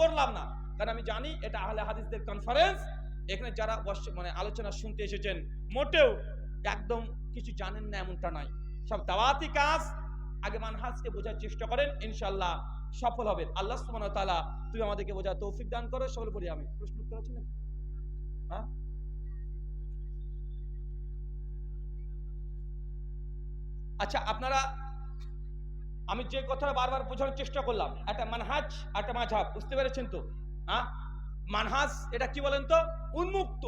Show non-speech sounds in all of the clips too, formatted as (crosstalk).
করলাম না। কারণ আমি জানি এটা আহলে হাদিসদের কনফারেন্স এখানে যারা মানে আলোচনা শুনতে এসেছেন, মোটেও একদম কিছু জানেন না এমনটা নয়। সব দাওয়াতি কাজ আগে মানহাজকে বোঝার চেষ্টা করেন ইনশাল্লাহ সফল হবেন আল্লাহ ওয়া তাআলা তুমি আমাদেরকে বোঝার তৌফিক দান করো সকল পড়ি আমি। প্রশ্ন উত্তর আছে নাকি? হ্যাঁ? আচ্ছা আপনারা আমি যে কথাটা বারবার বোঝানোর চেষ্টা করলাম, একটা মানহাজ, একটা মাঝহাব, বুঝতে পেরেছেন তো? হ্যাঁ মানহাজ, এটা কি বলেন তো? উন্মুক্ত।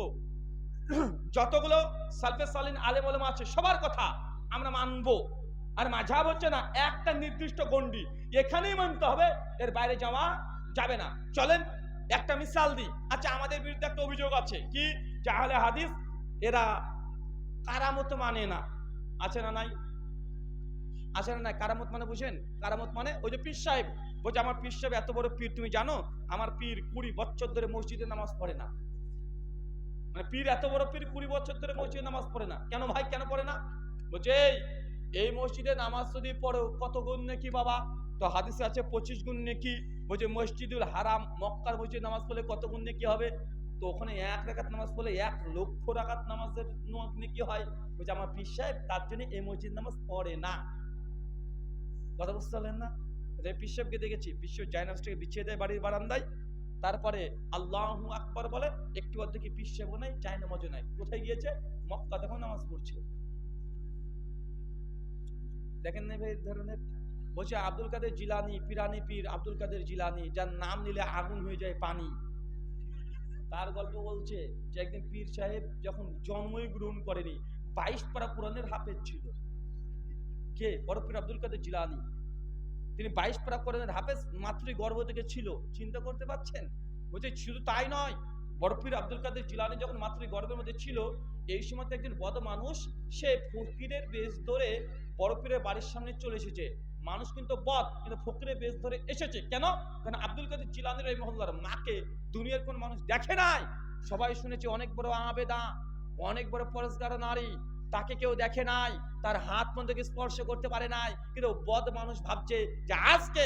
যতগুলো সালফে সালিন আলেম ওলেমা আছে, সবার কথা আমরা মানবো। আর মাঝহাব হচ্ছে না, একটা নির্দিষ্ট গন্ডি এখানেই মানতে হবে, এর বাইরে যাওয়া যাবে না। চলেন, একটা মিসাল দিই। আচ্ছা আমাদের বিরুদ্ধে একটা অভিযোগ আছে। কি? জাহালে হাদিস, এরা কারামত মানে না। আছে না নাই? আছে না কারামত মানে বুঝেন? কারামত মানে ওই যে পীর সাহেব, বলছে, আমার পীর সাহেব এত বড় পীর, তুমি জানো? আমার পীর কুড়ি বছর ধরে মসজিদে নামাজ পড়ে না। মানে পীর এত বড় পীর, কুড়ি বছর ধরে মসজিদে নামাজ পড়ে না। কেন ভাই, কেন পড়ে না? বলছে, এই এই মসজিদে নামাজ যদি পড়ো, কত গুণ নাকি বাবা? তো হাদিসে আছে, পঁচিশ গুণ নাকি। বলছে, মসজিদুল হারাম, মক্কার মসজিদ নামাজ পড়লে কত গুণ নাকি হবে? তো ওখানে এক রাকাত নামাজ পড়লে এক লক্ষ রাকাত নামাজের নাকি হয়। বলছে, আমার পীর সাহেব তার জন্য এই মসজিদ নামাজ পড়ে না। কথা বুঝতে পারলেন না? পিসবকে দেখেছি বিশ্ব জায়নাসটাকে বিছিয়ে দেয় বাড়ির বারান্দায়। তারপরে আল্লাহ আকবর বলে, একটু অর্ধেক পিসেবও নাই, জায়নামাজও নাই। কোথায় গিয়েছে? মক্কা তখন নামাজ পড়ছে। দেখেন না ভাই ধরনের? বলছে আব্দুল কাদের জিলানি, পিরানি পীর আব্দুল কাদের জিলানি, যার নাম নিলে আগুন হয়ে যায় পানি। তার গল্প বলছে যে একদিন পীর সাহেব যখন জন্মই গ্রহণ করেনি, বাইশ পারা কোরআনের হাফেজ ছিল। কে? বরফির আব্দুল কাদের জিলানি। তিনি বাইশ পারা কোরআনের হাফেজ, মাতৃ গর্ভ থেকে ছিল। চিন্তা করতে পারছেন? বলছে, শুধু তাই নয় বরফির আব্দুল কাদের জিলানি যখন মাতৃ গর্ভের মধ্যে ছিল, এই সময় একজন বদ মানুষ, সে ফকিরের বেশ ধরে বরফিরের বাড়ির সামনে চলে এসেছে। মানুষ কিন্তু বদ, কিন্তু ফকিরের বেশ ধরে এসেছে। কেন? কারণ আব্দুল কাদের জিলানির এই মহল্লার মাকে দুনিয়ার কোন মানুষ দেখে নাই? সবাই শুনেছে, অনেক বড় আবেদা, অনেক বড় পরস্কার নারী তাকে কেউ দেখে নাই, তার হাত পর্যন্ত স্পর্শ করতে পারে নাই, কিন্তু বদ মানুষ ভাবছে যে আজকে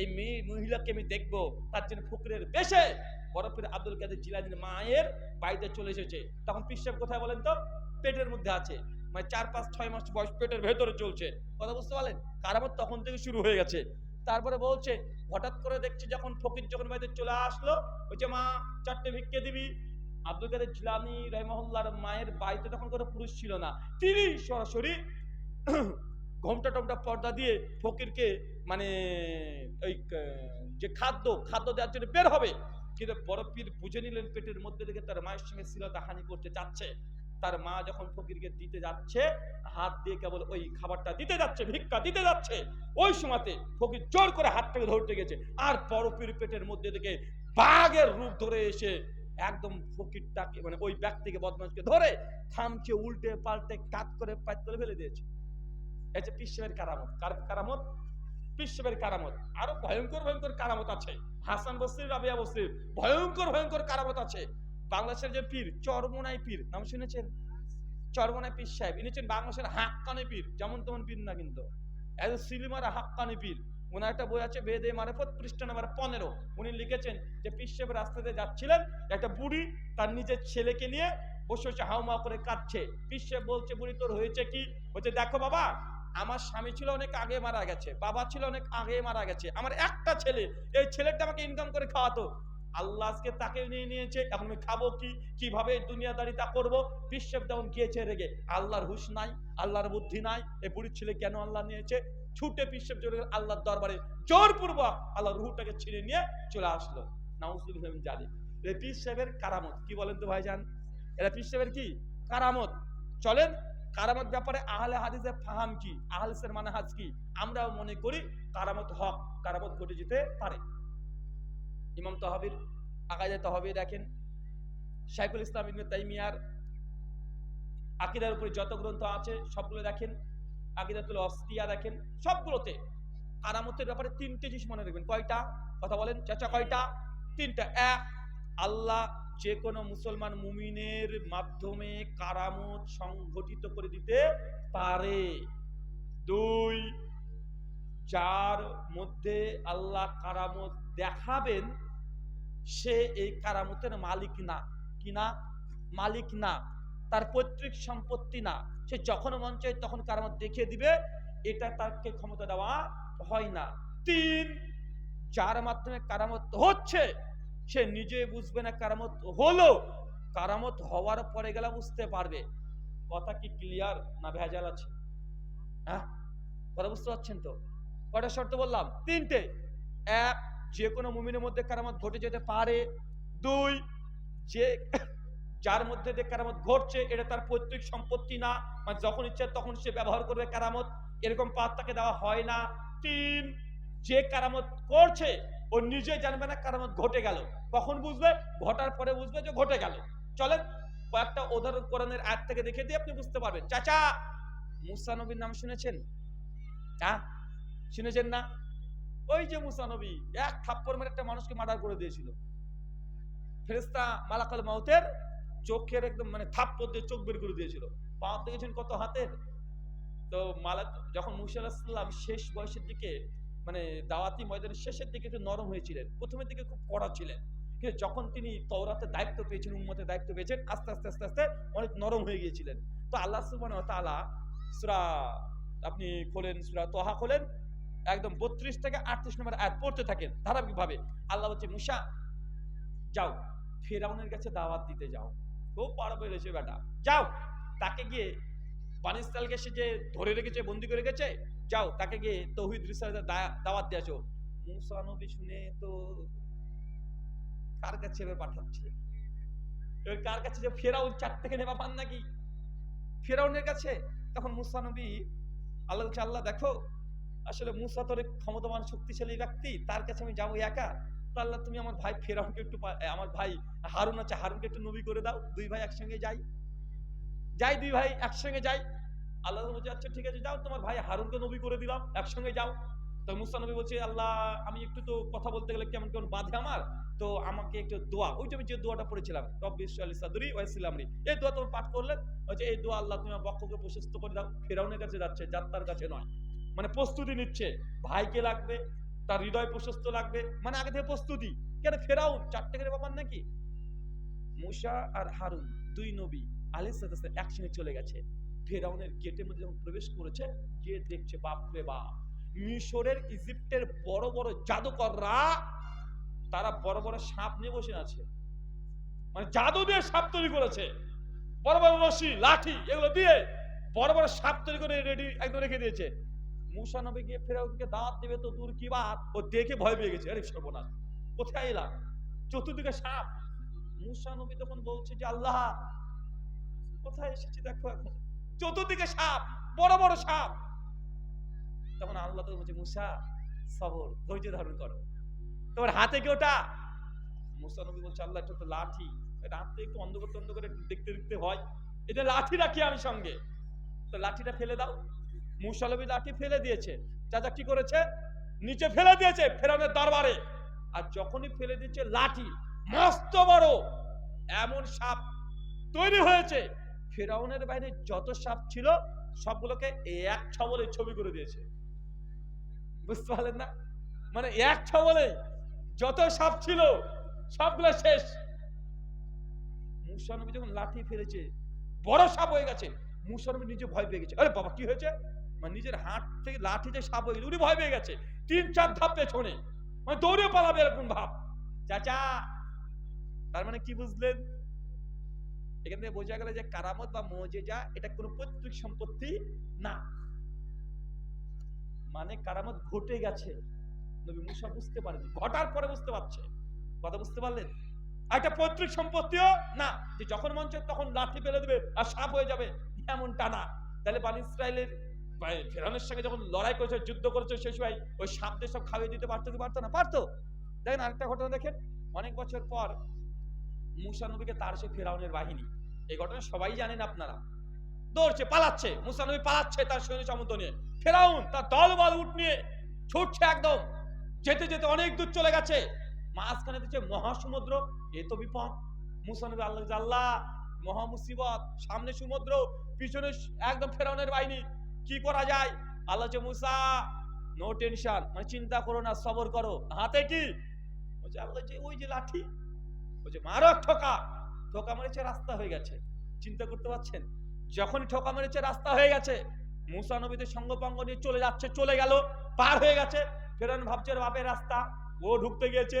এই মেয়ে মহিলাকে আমি দেখব, তার জন্য ফুকরের বেশে বরফের আব্দুল কাদের জিলানির মায়ের বাড়িতে চলে এসেছে। তখন পিসাব কোথায় বলেন তো? পেটের মধ্যে আছে। মানে চার পাঁচ ছয় মাস বয়স পেটের ভেতরে চলছে। কথা বুঝতে পারলেন? কারামত তখন থেকে শুরু হয়ে গেছে। তারপরে বলছে, হঠাৎ করে দেখছি যখন ফকির যখন বাড়িতে চলে আসলো, বলছে, মা, চারটে ভিক্ষে দিবি? আব্দুল কাদের জিলানি রহমহল্লার মায়ের বাড়িতে তখন কোনো পুরুষ ছিল না। তিনি সরাসরি (clears throat) ঘোমটা টমটা পর্দা দিয়ে ফকিরকে মানে ওই যে খাদ্য খাদ্য দেওয়ার জন্য বের হবে। কিন্তু পীর বুঝে নিলেন পেটের মধ্যে থেকে তার মায়ের সঙ্গে শিলতা হানি করতে চাচ্ছে। তার মা যখন ফকিরকে দিতে যাচ্ছে, হাত দিয়ে কেবল ওই খাবারটা দিতে যাচ্ছে, ভিক্ষা দিতে যাচ্ছে, ওই সময়তে ফকির জোর করে হাতটাকে ধরতে গেছে। আর বড় পীর পেটের মধ্যে থেকে বাঘের রূপ ধরে এসে একদম ফকিরটাকে মানে ওই ব্যক্তিকে, বদমাশকে ধরে থামছে উল্টে পাল্টে কাত করে পাত করে ফেলে দিয়েছে। যে পিসের কারামত, কার কারামত? পিসের কারামত। আরও ভয়ঙ্কর ভয়ঙ্কর কারামত আছে। হাসান বসরির রাবিয়া বসরির ভয়ঙ্কর ভয়ঙ্কর কারামত আছে। বাংলাদেশের যে পীর, চরমোনাই পীর, নাম শুনেছেন? চরমোনাই পীর সাহেব, ইনি হচ্ছেন বাংলাদেশের হাক্কানি পীর, যেমন তেমন পীর না কিন্তু। একজন সিলিমার হাক্কানি পীর। ওনার একটা বই আছে বেদে মারেফত, পৃষ্ঠা নাম্বার পনেরো। উনি লিখেছেন যে পিসেব রাস্তাতে যাচ্ছিলেন, একটা বুড়ি তার নিজের ছেলেকে নিয়ে বসে বসে হাউমা করে কাঁদছে। পিসেব বলছে, বুড়ি, তোর হয়েছে কি? বলছে, দেখো বাবা, আমার স্বামী ছিল অনেক আগে মারা গেছে, বাবা ছিল অনেক আগে মারা গেছে, আমার একটা ছেলে, এই ছেলেটা আমাকে ইনকাম করে খাওয়াতো। আল্লাহ আজকে তাকে নিয়ে নিয়েছে, এখন আমি খাব কি, কীভাবে দুনিয়াদারি তা করব? বিশ্বের তেমন গিয়েছে রেগে, আল্লাহর হুশ নাই, আল্লাহর বুদ্ধি নাই, এই বুড়ির ছেলে কেন আল্লাহ নিয়েছে? ছুটে বিশ্বের চলে গেল, আল্লাহর দরবারে জোরপূর্বক আল্লাহ রুহটাকে ছিঁড়ে নিয়ে চলে আসলো। জালি এই পীর সাহেবের কারামত, কি বলেন তো ভাইজান? এটা পীর কি? কারামত। চলেন, কারামত ব্যাপারে আহলে হাদিসের ফাহাম কি? আহলেসের মানে হাজ কি? আমরাও মনে করি কারামত হক, কারামত ঘটে যেতে পারে। ইমাম তহাবির আকাজে তহাবি দেখেন। শাইখুল ইসলাম ইবনে তাইমিয়ার আকিদার উপরে যত গ্রন্থ আছে, সবগুলো দেখেন। আকিদাতুল অস্তিয়া দেখেন, সবগুলোতে কারামতের ব্যাপারে তিনটে জিনিস মনে রাখবেন। কয়টা? কথা বলেন, চাচা, কয়টা? তিনটা। এক, আল্লাহ যে কোনো মুসলমান মুমিনের মাধ্যমে কারামত সংগঠিত করে দিতে পারে। দুই, যার মধ্যে আল্লাহ কারামত দেখাবেন সে এই কারামতের মালিক না। কি না? মালিক না। তার পৈতৃক সম্পত্তি না। সে যখন মন চায় তখন কারামত দেখিয়ে দিবে। এটা তাকে ক্ষমতা দেওয়া হয় না। তিন, যার মাধ্যমে কারামত হচ্ছে, সে নিজে বুঝবে না কারামত হলো। কারামত হওয়ার পরে গেলে বুঝতে পারবে। কথা কি ক্লিয়ার না ভেজাল আছে? হ্যাঁ? কথা বুঝতে পারছেন তো? কটা শর্ত বললাম? তিনটে। এক যে কোনো মুমিনের মধ্যে কারামত ঘটে যেতে পারে। দুই, যে যার মধ্যে যে কারামত ঘটছে, এটা তার পৈতৃক সম্পত্তি না। মানে যখন ইচ্ছে তখন সে ব্যবহার করবে কারামত। এরকম পাত তাকে দেওয়া হয় না। তিন, যে কারামত করছে, ও নিজে জানবে না কারামত ঘটে গেল। কখন বুঝবে? ঘটার পরে বুঝবে যে ঘটে গেল। চলেন, কয়েকটা উদাহরণ কোরআনের আয়াত থেকে দেখে দিয়ে আপনি বুঝতে পারবেন। চাচা, মুসা নবীর নাম শুনেছেন? হ্যাঁ? শুনেছেন না? ওই যে মুসা নবী, এক থাপ্পড় মেরে একটা মানুষকে মার্ডার করে দিয়েছিল। ফেরেস্তা মালাকাল মাউতের চোখের একদম মানে থাপ্পড় দিয়ে চোখ বের করে দিয়েছিল। পা দেখেছেন কত হাতের। তো মালাক, যখন মুসা শেষ বয়সের দিকে মানে দাওয়াতি ময়দানের শেষের দিকে একটু নরম হয়েছিলেন, প্রথমের দিকে খুব কড়া ছিলেন। কিন্তু যখন তিনি তওরাতের দায়িত্ব পেয়েছেন উম্মতের দায়িত্ব পেয়েছেন, আস্তে আস্তে আস্তে আস্তে অনেক নরম হয়ে গিয়েছিলেন। তো আল্লাহ তাআলা সূরা আপনি খোলেন, সূরা তোহা খোলেন একদম বত্রিশ থেকে আটত্রিশ নম্বর আয়াত পড়তে থাকেন ধারাবাহিকভাবে। আল্লাহ বলছে, মুসা, যাও, ফেরাউনের কাছে দাওয়াত দিতে যাও। খুব বড় বেড়েছে বেটা। যাও, তাকে গিয়ে বানিস্তালকে সে যে ধরে রেখেছে, বন্দি করে রেখেছে, যাও, তাকে গিয়ে তৌহিদ রিসালাতের দা- দাওয়াত দিয়ে আসো। মুসা নবী শুনে তো কার কাছে এবার পাঠাচ্ছে? এবার কার কাছে যে ফেরাউন চার থেকে নেবা পান নাকি? ফেরাউনের কাছে? তখন মুসা নবী আল্লাহ আল্লাহ, দেখো আসলে মুসা তোর ক্ষমতাবান, শক্তিশালী ব্যক্তি, তার কাছে আমি যাব একা। তো আল্লাহ তুমি আমার ভাই ফেরাউনকে একটু আমার ভাই হারুন আছে, হারুনকে একটু নবী করে দাও। দুই ভাই একসঙ্গে যাই। যাই দুই ভাই একসঙ্গে যাই। আল্লাহ বলছে আচ্ছা ঠিক আছে, যাও। তোমার ভাই হারুনকে নবী করে দিলাম, একসঙ্গে যাও। তো মুসা নবী বলছে, আল্লাহ, আমি একটু তো কথা বলতে গেলে কেমন কেমন বাধে আমার, তো আমাকে একটু দোয়া। ওইটা আমি যে দোয়াটা পড়েছিলাম, রব্বি আলী ওয়াইসিলামরি এই দোয়া তোমার পাঠ করলেন? হচ্ছে এই দোয়া আল্লাহ তুমি আমার বক্ষকে প্রশস্ত করে দাও। ফেরাউনের কাছে যাচ্ছে, যাত্রার কাছে নয়। মানে প্রস্তুতি নিচ্ছে। ভাইকে লাগবে, তার হৃদয় প্রশস্ত লাগবে মানে আগে থেকে প্রস্তুতি। কেন ফেরাউন? চারটে করে ব্যাপার নাকি? মুসা আর হারুন, দুই নবী আলিস একসঙ্গে চলে গেছে। ফেরাউনের গেটের মধ্যে যখন প্রবেশ করেছে, গিয়ে দেখছে বাপ রে বাপ, মিশরের ইজিপ্টের বড় বড় জাদুকররা, তারা বড় বড় সাপ নিয়ে বসে আছে। মানে জাদু দিয়ে সাপ তৈরি করেছে। বড় বড় রশি, লাঠি, এগুলো দিয়ে বড় বড় সাপ তৈরি করে রেডি একদম রেখে দিয়েছে। মুসা নবী গিয়ে ফেরাউনকে দাঁত দেবে তো দূর কি বাত? ও দেখে ভয় পেয়ে গেছে, আরে সর্বনাশ। কোথায় এলাম? চতুর্দিকে সাপ। মুসা নবী তখন বলছে যে, আল্লাহ, কোথায় এসেছি দেখো এখন? চতুর্দিকে সাপ, বড় বড় সাপ। তখন আল্লাহ তো বলছে, মুসা, সবর, ধৈর্য ধারণ করো। তোমার হাতে কি ওটা? মুসা নবী বলছে, আল্লাহ, এটা তো লাঠি। হাতে একটু অন্ধকার অন্ধকার দেখতে দেখতে হয়। এটা লাঠি রাখি আমি সঙ্গে। তো লাঠিটা ফেলে দাও। মুসা নবী লাঠি ফেলে দিয়েছে। চাচা কি করেছে? নিচে ফেলে দিয়েছে ফেরানোর দরবারে। আর যখনই ফেলে দিয়েছে লাঠি, মস্ত বড়, এমন সাপ তৈরি হয়েছে। ফেরাউনের বাইরে যত সাপ ছিল, সবগুলোকে এক ছবলে ছবি করে দিয়েছে। বুঝতে পারলেন না? মানে এক ছবলে যত সাপ ছিল, সবগুলো শেষ। মুসা নবী যখন লাঠি ফেলেছে, বড় সাপ হয়ে গেছে। মুসা নবী নিজে ভয় পেয়ে গেছে। আরে বাবা, কি হয়েছে? মানে নিজের হাত থেকে লাঠি যে সাপ হয়ে উনি ভয় পেয়ে গেছে। তিন চার ধাপ পেছনে। মানে দৌড়ে পালাবে এরকম ভাব। চাচা, তার মানে কি বুঝলেন? এখান থেকে বোঝা গেল যে কারামত বা মজেজা এটা কোনো পৈতৃক সম্পত্তি না। মানে কারামত ঘটে গেছে। নবী মুসা বুঝতে পারেনি ঘটার পরে বুঝতে পারছে। কথা বুঝতে পারলেন? একটা পৈতৃক সম্পত্তিও না। যে যখন মন তখন লাঠি ফেলে দেবে আর সাপ হয়ে যাবে। এমনটা না। তাহলে বানি ইসরায়েলের ফেরাউনের সঙ্গে যখন লড়াই করেছে, যুদ্ধ করেছে, সেই সময় ওই সাপদের সব খাইয়ে দিতে পারতো কি পারতো না? পারতো। দেখেন আরেকটা ঘটনা দেখেন। অনেক বছর পর মুসা নবীকে তার সে ফেরাউনের বাহিনী, এই ঘটনা সবাই জানেন আপনারা। দৌড়ছে, পালাচ্ছে, মুসা নবী পালাচ্ছে তার সৈন্য সামন্ত নিয়ে। ফেরাউন তার দল বল উঠ নিয়ে ছুটছে একদম। যেতে যেতে অনেক দূর চলে গেছে। মাঝখানে দিচ্ছে মহাসমুদ্র, এ তো বিপদ। মুসা নবী আল্লাহ আল্লাহ মহা মুসিবত সামনে সমুদ্র, পিছনে একদম ফেরাউনের বাহিনী। কি করা যায়? আল্লাহ মুসা নো টেনশন মানে চিন্তা করো না, সবর করো। হাতে কি? বলছে যে ওই যে লাঠি। বলছে, মারো, ঠোকা। ঠোকা মেরেছে, রাস্তা হয়ে গেছে। চিন্তা করতে পারছেন? যখনই ঠোকা মেরেছে, রাস্তা হয়ে গেছে। মুসা নবীদের সঙ্গপাঙ্গ নিয়ে চলে যাচ্ছে, চলে গেল, পার হয়ে গেছে। ফেরান ভাবছে বাপের রাস্তা। ও ঢুকতে গিয়েছে,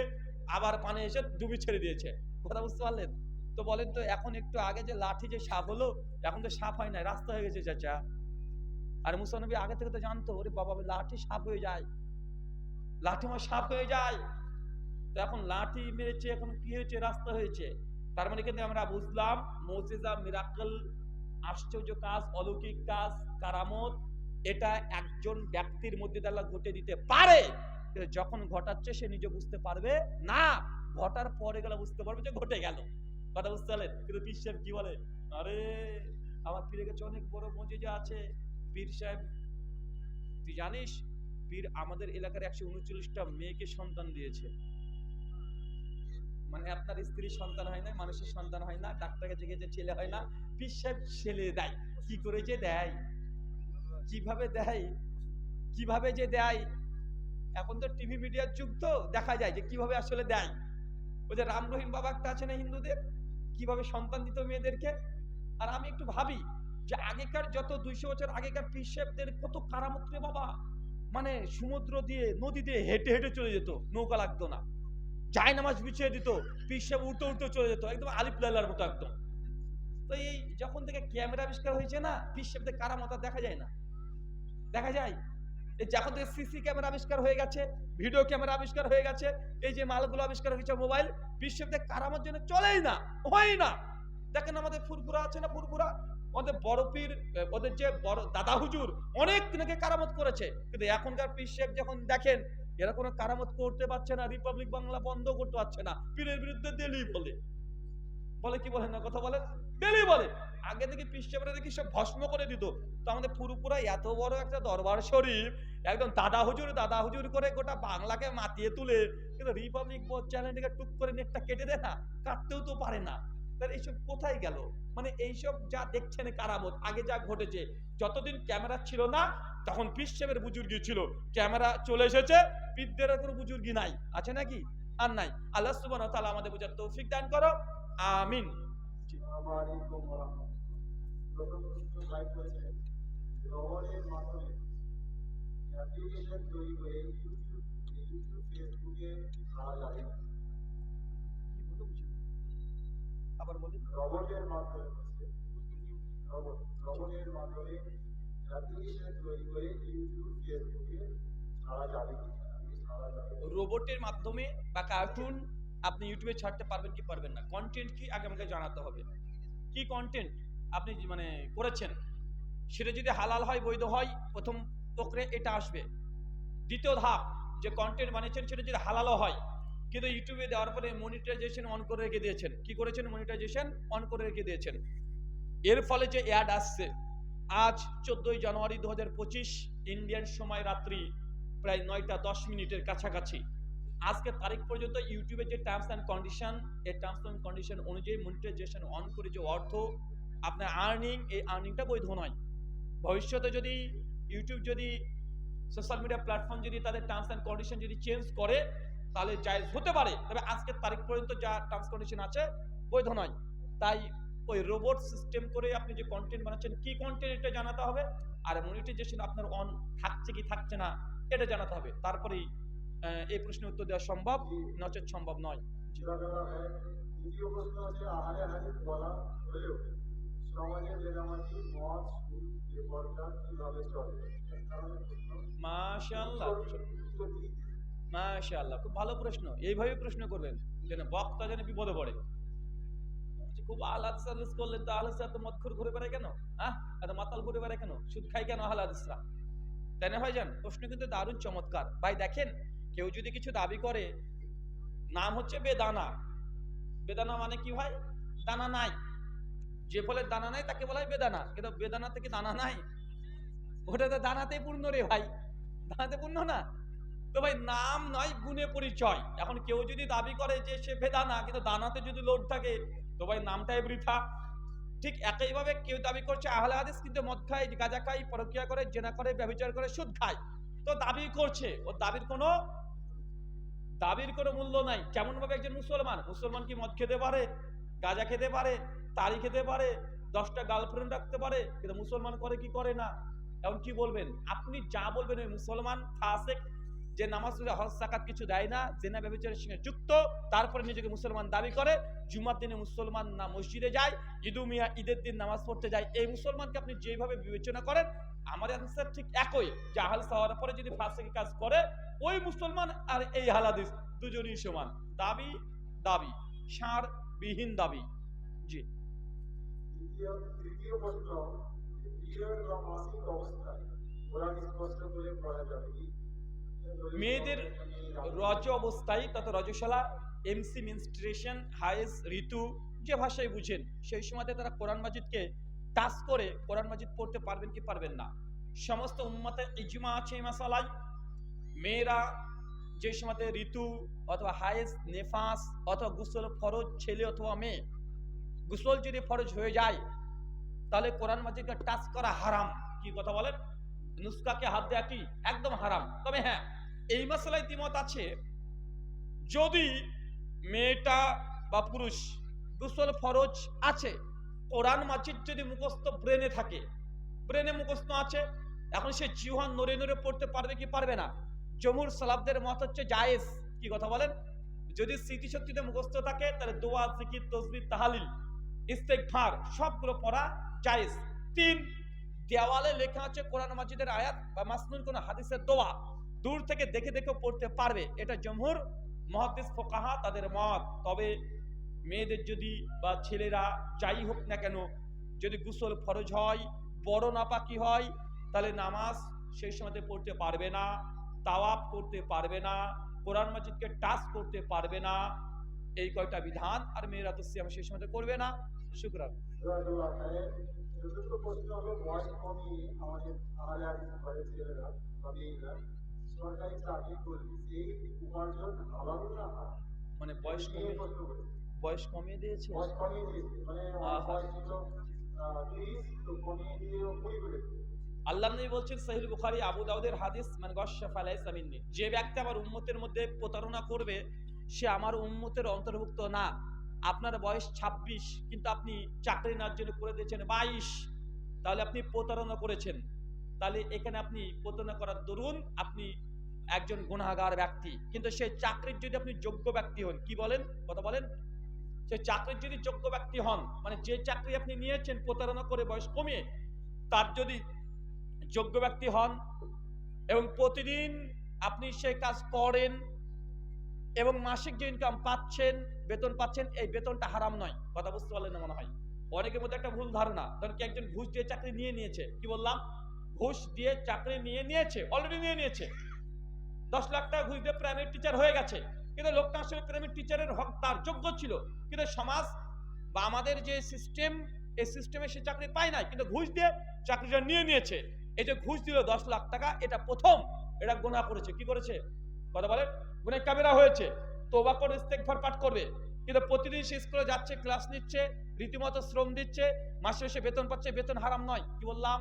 আবার পানে এসে ডুবি ছেড়ে দিয়েছে। কথা বুঝতে পারলেন? তো বলেন তো, এখন একটু আগে যে লাঠি যে সাপ হলো, এখন তো সাপ হয় না রাস্তা হয়ে গেছে, চাচা। আর মুসানবী আগে থেকে তো জানতো, ওরে বাবা লাঠি সাপ হয়ে যায়। লাঠি আমার সাপ হয়ে যায়। তো এখন লাঠি মেরেছে, এখন কি হয়েছে? রাস্তা হয়েছে। তার মানে কিন্তু আমরা বুঝলাম, মোজেজা মিরাকল আশ্চর্য কাজ, অলৌকিক কাজ, কারামত, এটা একজন ব্যক্তির মধ্যে তারা ঘটে দিতে পারে। যখন ঘটাচ্ছে, সে নিজে বুঝতে পারবে, না, ঘটার পরে গেলে বুঝতে পারবে যে ঘটে গেল। কথা বুঝতে পারলেন? কিন্তু সাহেব কি বলে? আরে, আমার ফিরে গেছে অনেক বড় মজেজা আছে। পীর সাহেব, তুই জানিস পীর আমাদের এলাকার একশো উনচল্লিশটা মেয়েকে সন্তান দিয়েছে। মানে আপনার স্ত্রীর সন্তান হয় না, মানুষের সন্তান হয় না, ডাক্তারকে জিজ্ঞেসে ছেলে হয় না, পীর সাহেব ছেলে দেয়। কি করে যে দেয়? কীভাবে দেয়? কীভাবে যে দেয়? এখন তো টিভি মিডিয়ার যুগ তো, দেখা যায় যে কীভাবে আসলে দেয়। ওই যে রাম রহিম বাবা একটা আছে না হিন্দুদের? কীভাবে সন্তান দিত মেয়েদেরকে? আর আমি একটু ভাবি যে আগেকার যত দুইশো বছর আগেকার পিসেবদের কত কারামত রে বাবা। মানে সমুদ্র দিয়ে, নদী দিয়ে হেঁটে হেঁটে চলে যেত, নৌকা লাগতো না। যায় নামাজ বিছিয়ে দিত পিসেব উল্টো উল্টো চলে যেত, একদম লাইলার মতো একদম। তো এই যখন থেকে ক্যামেরা আবিষ্কার হয়েছে না পিসেবদের কারামত দেখা যায় না। দেখা যায়? এই যখন থেকে সিসি ক্যামেরা আবিষ্কার হয়ে গেছে, ভিডিও ক্যামেরা আবিষ্কার হয়ে গেছে, এই যে মালগুলো আবিষ্কার হয়েছে মোবাইল পিসেবদের কারামত জন্য চলেই না হয় না। দেখেন আমাদের ফুরফুরা আছে না ফুরফুরা? ওদের বড় পীর ওদের যে বড় দাদা হুজুর, অনেক নাকি কারামত করেছে। কিন্তু এখনকার পীর সাহেব যখন দেখেন, এরা কোনো কারামত করতে পারছে না রিপাবলিক বাংলা বন্ধ করতে পারছে না, পীরের বিরুদ্ধে দিলি বলে। বলে কি বলেন না কথা বলেন? দিলি বলে। আগে থেকে পীর সাহেবরা দেখি সব ভস্ম করে দিত। তো আমাদের পুরোপুরা এত বড় একটা দরবার শরীফ, একদম দাদা হুজুর দাদা হুজুর করে গোটা বাংলাকে মাতিয়ে তুলে, কিন্তু রিপাবলিক চ্যানেলটাকে টুক করে নেটটা কেটে দেয় না, কাটতেও তো পারে না। তাহলে এইসব কোথায় গেল? মানে এইসব যা দেখছেন কারামত আগে যা ঘটেছে, যতদিন ক্যামেরা ছিল না, তখন পিসেবের বুজুর্গি ছিল। ক্যামেরা চলে এসেছে পিতদের কোনো বুজুর্গি নাই। আছে নাকি? আর নাই। আল্লাহ সুবহানাহু ওয়া তাআলা আমাদের বুঝার তৌফিক দান করো। আমিন। তৈরি ফেসবুকে আবার বলি। রবটের মাধ্যমে রবটের মাধ্যমে অ্যাপ্লিকেশন তৈরি করে ইউটিউব ফেসবুকে ছাড়া যাবে কি। রোবটের মাধ্যমে বা কার্টুন আপনি ইউটিউবে ছাড়তে পারবেন কি পারবেন না? কন্টেন্ট কি আগে আমাকে জানাতে হবে? কি কন্টেন্ট আপনি মানে করেছেন? সেটা যদি হালাল হয় বৈধ হয় প্রথম প্রক্রিয়া এটা আসবে। দ্বিতীয় ধাপ যে কন্টেন্ট বানিয়েছেন সেটা যদি হালালও হয় কিন্তু ইউটিউবে দেওয়ার পরে মনিটাইজেশন অন করে রেখে দিয়েছেন। কি করেছেন? মনিটাইজেশন অন করে রেখে দিয়েছেন। এর ফলে যে অ্যাড আসছে, আজ চোদ্দই জানুয়ারি দু হাজার পঁচিশ ইন্ডিয়ান সময় রাত্রি প্রায় নয়টা দশ মিনিটের কাছাকাছি। আজকে তারিখ পর্যন্ত ইউটিউবের যে টার্মস অ্যান্ড কন্ডিশন এই টার্মস অ্যান্ড কন্ডিশন অনুযায়ী মনিটাইজেশন অন করে যে অর্থ, আপনার আর্নিং এই আর্নিংটা বৈধ নয়। ভবিষ্যতে যদি ইউটিউব যদি সোশ্যাল মিডিয়া প্ল্যাটফর্ম যদি তাদের টার্মস অ্যান্ড কন্ডিশন যদি চেঞ্জ করে তাহলে জায়জ হতে পারে। তবে আজকের তারিখ পর্যন্ত যা টার্মস কন্ডিশন আছে, বৈধ নয়। তাই ওই রোবট সিস্টেম করে আপনি যে কন্টেন্ট বানাচ্ছেন, কি কন্টেন্ট এটা জানাতে হবে? আর মনিটাইজেশন আপনার অন থাকছে কি থাকছে না, এটা জানাতে হবে। তারপরেই এই প্রশ্নের উত্তর দেওয়া সম্ভব, নচেত সম্ভব নয়। সেটা মাশাআল্লাহ, খুব ভালো প্রশ্ন। এইভাবে প্রশ্ন করবেন, যেন বক্তা যেন বিপদে পড়ে। খুব আহ্লাদ সাল্লাস করলেন তো আহ্লাদ তো মদ খুর ঘুরে বেড়ায় কেন? হ্যাঁ এত মাতাল ঘুরে বেড়ায় কেন? সুদ খাই কেন আহ্লাদিসরা তাই না ভাইজান? প্রশ্ন কিন্তু দারুণ চমৎকার। ভাই, দেখেন, কেউ যদি কিছু দাবি করে, নাম হচ্ছে বেদানা। বেদানা মানে কি ভাই? দানা নাই। যে ফলে দানা নাই, তাকে বলা হয় বেদানা। কিন্তু বেদানা থেকে দানা নাই? ওটা তো দানাতেই পূর্ণ রে ভাই। দানাতে পূর্ণ না? তো ভাই, নাম নয়, গুণে পরিচয়। এখন কেউ যদি দাবি করে যে সে বেদানা কিন্তু দানাতে যদি লোড থাকে, তো ভাই, নামটাই বৃথা। ঠিক একইভাবে কেউ দাবি করছে আহলে হাদিস, কিন্তু মদ খায়, গাঁজা খায়, পরকিয়া করে, জেনা করে ব্যবচার করে, সুদ খায়। তো দাবি করছে। ওর দাবির কোনো দাবির কোনো মূল্য নাই। কেমন ভাবে একজন মুসলমান? মুসলমান কি মদ খেতে পারে, গাঁজা খেতে পারে, তারি খেতে পারে, দশটা গার্লফ্রেন্ড রাখতে পারে, কিন্তু মুসলমান করে কি করে না? এখন কি বলবেন? আপনি যা বলবেন, ওই মুসলমান ফাসেক যে নামাজ রোজা, হজ সাকাত কিছু দেয় না, জেনা ব্যবচারের সঙ্গে যুক্ত, তারপরে নিজেকে মুসলমান দাবি করে, জুমার দিনে মুসলমান না মসজিদে যায়, ঈদু মিয়া, ঈদের দিন নামাজ পড়তে যায়, এই মুসলমানকে আপনি যেভাবে বিবেচনা করেন, আমার অ্যান্সার ঠিক একই, যে আহাল হওয়ার পরে যদি ফাঁসেকে কাজ করে, ওই মুসলমান আর এই হালাদিস দুজনই সমান, দাবি দাবি সার বিহীন দাবি, জি। তৃতীয় প্রশ্ন অবস্থায় স্পষ্ট করে যাবে মেয়েদের রজ অবস্থায় তত রজশালা এমসি মিনস্ট্রেশন হায়েস, ঋতু যে ভাষায় বুঝেন, সেই সময়তে তারা কোরআন মাজিদকে টাচ করে কোরআন মাজিদ পড়তে পারবেন কি পারবেন না। সমস্ত উম্মতে ইজমা আছে এই মাসালায়। মেয়েরা যে সময়তে ঋতু অথবা হায়েস, নেফাস অথবা গুসল ফরজ, ছেলে অথবা মেয়ে, গুসল যদি ফরজ হয়ে যায়, তাহলে কোরআন মাজিদকে টাচ করা হারাম। কি কথা বলেন? নুস্কাকে হাত দেয়া কি? একদম হারাম। তবে হ্যাঁ এই মশলায় দ্বিমত আছে। যদি মেয়েটা বা পুরুষ গুসল ফরজ আছে, কোরআন মাজিদ যদি মুখস্থ ব্রেনে থাকে, ব্রেনে মুখস্থ আছে, এখন সে জিহান নড়ে নড়ে পড়তে পারবে কি পারবে না? জমুর সালাবদের মত হচ্ছে জায়েজ। কি কথা বলেন? যদি স্মৃতিশক্তিতে মুখস্থ থাকে, তাহলে দোয়া, জিকির তসবির তাহালিল ইস্তেকফার সবগুলো পড়া জায়েজ। তিন, দেওয়ালে লেখা আছে কোরআন মাজিদের আয়াত বা মাসনুন কোন হাদিসের দোয়া। দূর থেকে দেখে দেখে পড়তে পারবে। এটা জমহুর মহাদিস ফোকাহা তাদের মত। তবে মেয়েদের যদি বা ছেলেরা যাই হোক না কেন, যদি গুসল ফরজ হয়, বড় নাপাকি হয়, তাহলে নামাজ সেই সময়তে পড়তে পারবে না তাওয়াপ করতে পারবে না, কোরআন মাজিদকে টাচ করতে পারবে না। এই কয়টা বিধান আর মেয়েরা তো সিয়াম সেই সময়তে করবে না। শুক্রান। আমাদের ছেলেরা সরকারি চাকরি করলে সেই উপার্জন হালাল না মানে বয়স কমিয়ে বয়স কমিয়ে দিয়েছে? বয়স কমিয়ে দিয়েছে মানে বয়স ছিল তিরিশ তো কমিয়ে দিয়ে কুড়ি করেছে আল্লাহ নবী বলছেন সাহিল বুখারী আবু দাউদের হাদিস মানে গশফা লাইসা মিন্নি। যে ব্যক্তি আমার উম্মতের মধ্যে প্রতারণা করবে সে আমার উম্মতের অন্তর্ভুক্ত না। আপনার বয়স ২৬ কিন্তু আপনি চাকরি নেওয়ার জন্য করে দিয়েছেন বাইশ। তাহলে আপনি প্রতারণা করেছেন। তাহলে এখানে আপনি প্রতারণা করার দরুন আপনি একজন গুণাগার ব্যক্তি। কিন্তু সেই চাকরির যদি আপনি যোগ্য ব্যক্তি হন, কি বলেন? কথা বলেন। সেই চাকরির যদি যোগ্য ব্যক্তি হন মানে যে চাকরি আপনি নিয়েছেন প্রতারণা করে বয়স কমিয়ে, তার যদি যোগ্য ব্যক্তি হন এবং প্রতিদিন আপনি সেই কাজ করেন এবং মাসিক যে ইনকাম পাচ্ছেন, বেতন পাচ্ছেন, এই বেতনটা হারাম নয়। কথা বুঝতে পারলেন না মনে হয়? অনেকের মধ্যে একটা ভুল ধারণা। ধরেন কি একজন ঘুষ দিয়ে চাকরি নিয়ে নিয়েছে। কি বললাম? ঘুষ দিয়ে চাকরি নিয়ে নিয়েছে অলরেডি নিয়ে নিয়েছে। দশ লাখ টাকা ঘুষ দিয়ে প্রাইমারি টিচার হয়ে গেছে। কিন্তু লোকটা আসলে প্রাইমারি টিচারের হক, তার যোগ্য ছিল। কিন্তু সমাজ বা আমাদের যে সিস্টেম এই সিস্টেমে সে চাকরি পায় নাই, কিন্তু ঘুষ দিয়ে চাকরিটা নিয়ে নিয়েছে। এই যে ঘুষ দিল দশ লাখ টাকা, এটা প্রথম, এটা গোনা করেছে। কি করেছে? কথা বলেন। গুনে কামেরা হয়েছে। তোবা করে ইস্তেকভার পাঠ করবে। কিন্তু প্রতিদিন সে স্কুলে যাচ্ছে ক্লাস নিচ্ছে, রীতিমতো শ্রম দিচ্ছে, মাসে মাসে বেতন পাচ্ছে, বেতন হারাম নয়। কি বললাম?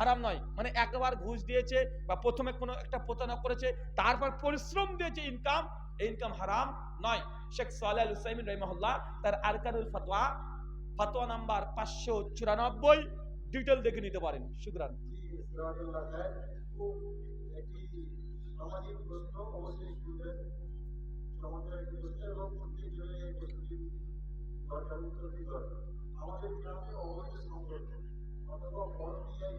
হারাম নয়। মানে একবার ঘুষ দিয়েছে বা প্রথমে কোনো একটা প্রতারণা করেছে, তারপর পরিশ্রম দিয়েছে ইনকাম এই ইনকাম হারাম নয়। শেখ আল হুসাইমিন রহিমহল্লা তার আরকানুল ফাতোয়া ফাতোয়া নাম্বার পাঁচশো চুরানব্বই ডিটেল দেখে নিতে পারেন। দরকার আমাদের গ্রামে অবৈধ সম্পর্ক অথবা পরক্রিয়ায়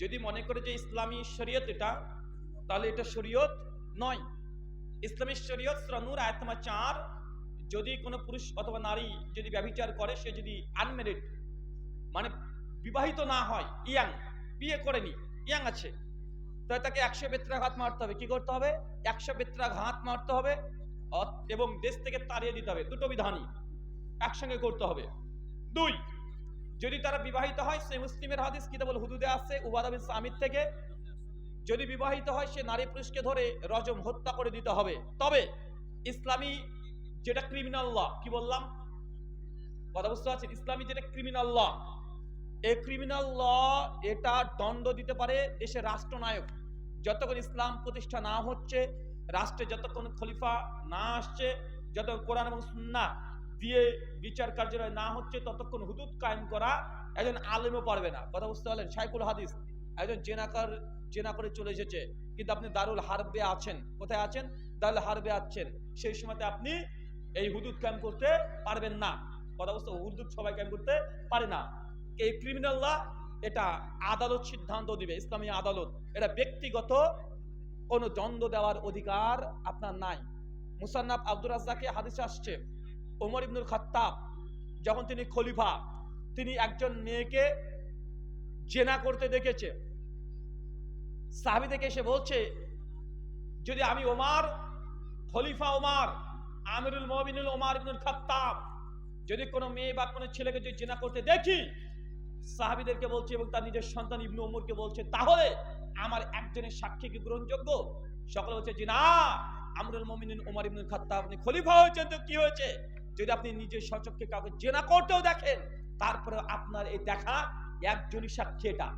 যদি মনে করে যে ইসলামী শরীয়ত এটা, তাহলে এটা শরীয়ত নয়। ইসলামী শরীয়ত শ্রনুর আয়তমা চার, যদি কোনো পুরুষ অথবা নারী যদি ব্যভিচার করে, সে যদি আনমেরিড মানে বিবাহিত না হয়, ইয়াং, বিয়ে করেনি ইয়াং আছে, তাহলে তাকে একশো বেত্রাঘাত মারতে হবে। কি করতে হবে? একশো বেত্রাঘাত মারতে হবে এবং দেশ থেকে তাড়িয়ে দিতে হবে। দুটো বিধানই একসঙ্গে করতে হবে। দুই যদি তারা বিবাহিত হয়, সে মুসলিমের হাদিস কিতাবুল হুদুদে আসছে উবাদাবিন সামিদ থেকে। যদি বিবাহিত হয়, সে নারী পুরুষকে ধরে রজম, হত্যা করে দিতে হবে। তবে ইসলামী যেটা ক্রিমিনাল ল কি বললাম? কথা বুঝতে পারছেন? ইসলামী যেটা ক্রিমিনাল ল এই ক্রিমিনাল ল এটা দণ্ড দিতে পারে দেশের রাষ্ট্রনায়ক। যতক্ষণ ইসলাম প্রতিষ্ঠা না হচ্ছে, রাষ্ট্রে যতক্ষণ খলিফা না আসছে যত কোরআন এবং সুন্না দিয়ে বিচার কার্যালয় না হচ্ছে ততক্ষণ হুদুদ কায়েম করা একজন আলেমও পারবে না। কথা বুঝতে পারলেন? সাইকুল হাদিস, একজন জেনাকার জেনা করে চলে এসেছে। কিন্তু আপনি দারুল হারবে আছেন। কোথায় আছেন? দারুল হারবে আছেন। সেই সময়তে আপনি এই হুদুদ কায়েম করতে পারবেন না। কথা বুঝতে হুদুদ সবাই কায়েম করতে পারে না। এই ক্রিমিনাল লা এটা আদালত সিদ্ধান্ত দিবে, ইসলামী আদালত। এটা ব্যক্তিগত কোনো দ্বন্দ্ব দেওয়ার অধিকার আপনার নাই। মুসান্নাব আব্দুর রাজ্জাকে হাদিসে আসছে ওমর ইবনুল খাত্তাব, যখন তিনি খলিফা, তিনি একজন মেয়েকে জেনা করতে দেখেছে। সাহাবি এসে বলছে, যদি আমি ওমার, খলিফা ওমার, আমিরুল মবিনুল ওমার ইবনুল খাত্তাব, যদি কোনো মেয়ে বা কোনো ছেলেকে যদি জেনা করতে দেখি, সাহাবিদেরকে বলছে এবং তার নিজের সন্তান ইবনু ওমরকে বলছে, তাহলে আমার একজনের সাক্ষী কি গ্রহণযোগ্য? সকলে বলছে যে না, আমরুল মমিনিন ওমর ইবনুল খাত্তাব আপনি খলিফা হয়েছেন তো কি হয়েছে? যদি আপনি নিজের সচক্ষে কাউকে জেনা করতেও দেখেন তারপরে আপনার এই দেখা একজনই সাক্ষী এটা।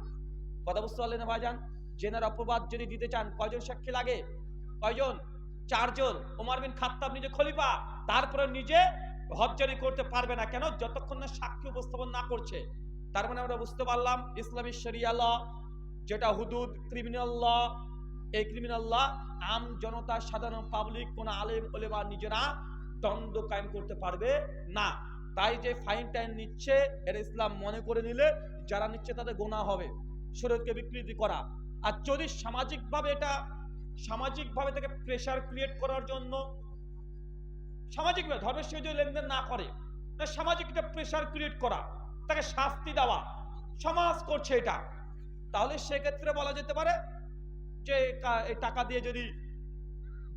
কথা বুঝতে পারলেন না ভাইজান? জেনার অপবাদ যদি দিতে চান, কয়জন সাক্ষী লাগে? কয়জন? চারজন। ওমার বিন খাত্তাব নিজে খলিফা তারপরে নিজে হজ্জারি করতে পারবে না। কেন? যতক্ষণ না সাক্ষী উপস্থাপন না করছে। তার মানে আমরা বুঝতে পারলাম, ইসলামী শরিয়া ল, যেটা হুদুদ, ক্রিমিনাল ল, এই ক্রিমিনাল ল, আম জনতা, সাধারণ পাবলিক, কোন আলেম, ওলেমা নিজেরা দ্বন্দ্ব কায়েম করতে পারবে না। তাই যে ফাইন টাইন নিচ্ছে এর ইসলাম মনে করে নিলে যারা নিচ্ছে তাদের গোনা হবে। শরীরকে বিকৃতি করা। আর যদি সামাজিকভাবে এটা, সামাজিকভাবে তাকে প্রেশার ক্রিয়েট করার জন্য, সামাজিকভাবে, ধর্মের সঙ্গে যদি লেনদেন না করে সামাজিক একটা প্রেশার ক্রিয়েট করা, তাকে শাস্তি দেওয়া, সমাজ করছে এটা। তাহলে সেক্ষেত্রে বলা যেতে পারে যে টাকা দিয়ে যদি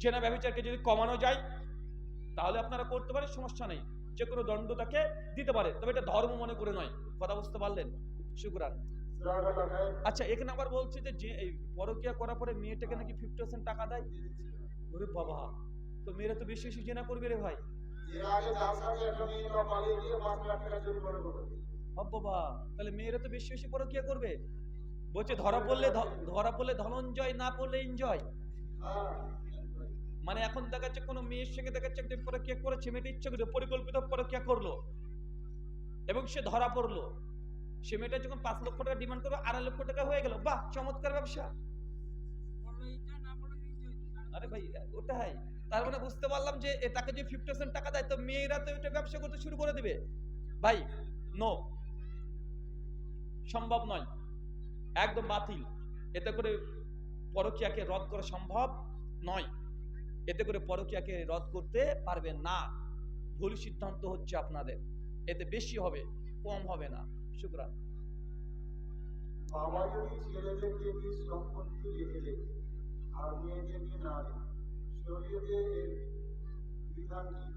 জেনা ব্যবচারকে যদি কমানো যায় তাহলে আপনারা করতে পারেন, সমস্যা নেই। যে কোনো দণ্ড তাকে দিতে পারে। তবে এটা ধর্ম মনে করে নয়। কথা বুঝতে পারলেন? শুক্রান আচ্ছা এখানে আবার বলছে যে যে পরকিয়া করার পরে মেয়েটাকে নাকি ফিফটি পার্সেন্ট টাকা দেয়? ওরে বাবা! তো মেয়েরা তো বেশি বেশি জেনা করবে রে ভাই। বাবা তাহলে মেয়েরা তো বেশি বেশি পরকিয়া করবে? বলছে ধরা পড়লে ধরা পড়লে ধনঞ্জয়, না পড়লে এনজয় মানে এখন দেখা যাচ্ছে কোনো মেয়ের সঙ্গে দেখা যাচ্ছে একজন পরকিয়া করেছে? মেয়েটা ইচ্ছে করে পরিকল্পিত পরকিয়া করল? এবং সে ধরা পড়ল। সে মেয়েটা যখন পাঁচ লক্ষ টাকা ডিমান্ড করবে আড়াই লক্ষ টাকা হয়ে গেল। বাহ, চমৎকার ব্যবসা। আরে ভাই, ওটাই। তার মানে বুঝতে পারলাম যে তাকে যে ফিফটি পার্সেন্ট টাকা দেয়, তো মেয়েরা তো এটা ব্যবসা করতে শুরু করে দিবে। ভাই নো সম্ভব নয়। একদম বাতিল। এতে করে পরকিয়াকে রদ করা সম্ভব নয়। এতে করে পরকিয়াকে রদ করতে পারবেন না। ভুল সিদ্ধান্ত হচ্ছে আপনাদের। এতে বেশি হবে, কম হবে না। শুক্রান। বাবা যদি ছেলেদেরকে আর মেয়েদেরকে না দেয় শরীরে এর বিধান কি?